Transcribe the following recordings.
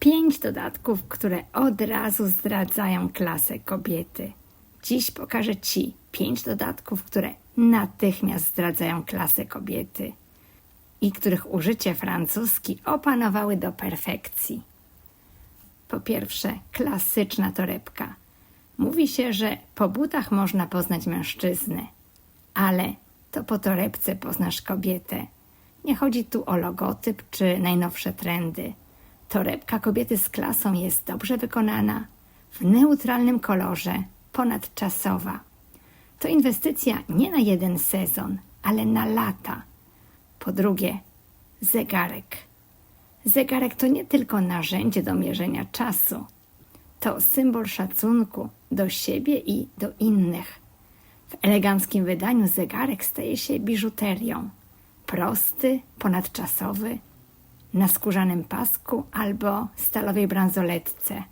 Pięć dodatków, które od razu zdradzają klasę kobiety. Dziś pokażę Ci pięć dodatków, które natychmiast zdradzają klasę kobiety i których użycie francuski opanowały do perfekcji. Po pierwsze, klasyczna torebka. Mówi się, że po butach można poznać mężczyznę, ale to po torebce poznasz kobietę. Nie chodzi tu o logotyp czy najnowsze trendy. Torebka kobiety z klasą jest dobrze wykonana, w neutralnym kolorze, ponadczasowa. To inwestycja nie na jeden sezon, ale na lata. Po drugie, zegarek. Zegarek to nie tylko narzędzie do mierzenia czasu, to symbol szacunku do siebie i do innych. W eleganckim wydaniu zegarek staje się biżuterią. Prosty, ponadczasowy, na skórzanym pasku albo stalowej bransoletce.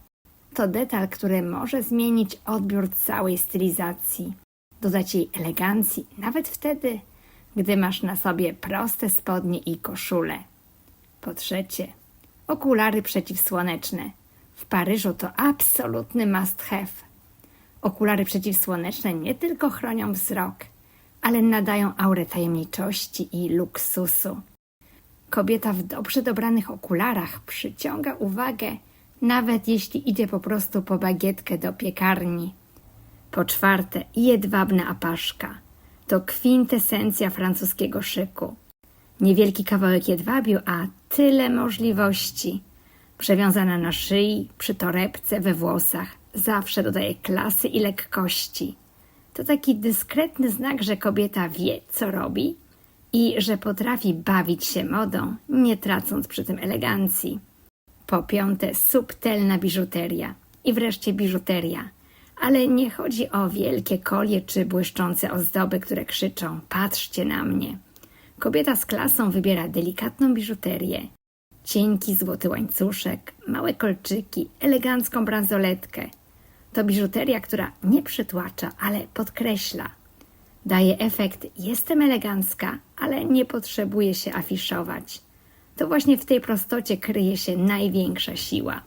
To detal, który może zmienić odbiór całej stylizacji, dodać jej elegancji, nawet wtedy, gdy masz na sobie proste spodnie i koszule. Po trzecie, okulary przeciwsłoneczne. W Paryżu to absolutny must have. Okulary przeciwsłoneczne nie tylko chronią wzrok, ale nadają aurę tajemniczości i luksusu. Kobieta w dobrze dobranych okularach przyciąga uwagę, nawet jeśli idzie po prostu po bagietkę do piekarni. Po czwarte, jedwabna apaszka. To kwintesencja francuskiego szyku. Niewielki kawałek jedwabiu, a tyle możliwości. Przewiązana na szyi, przy torebce, we włosach, zawsze dodaje klasy i lekkości. To taki dyskretny znak, że kobieta wie, co robi i że potrafi bawić się modą, nie tracąc przy tym elegancji. Po piąte, subtelna biżuteria. I wreszcie biżuteria. Ale nie chodzi o wielkie kolie czy błyszczące ozdoby, które krzyczą: Patrzcie na mnie. Kobieta z klasą wybiera delikatną biżuterię. Cienki złoty łańcuszek, małe kolczyki, elegancką bransoletkę. To biżuteria, która nie przytłacza, ale podkreśla. Daje efekt jestem elegancka, ale nie potrzebuję się afiszować. To właśnie w tej prostocie kryje się największa siła.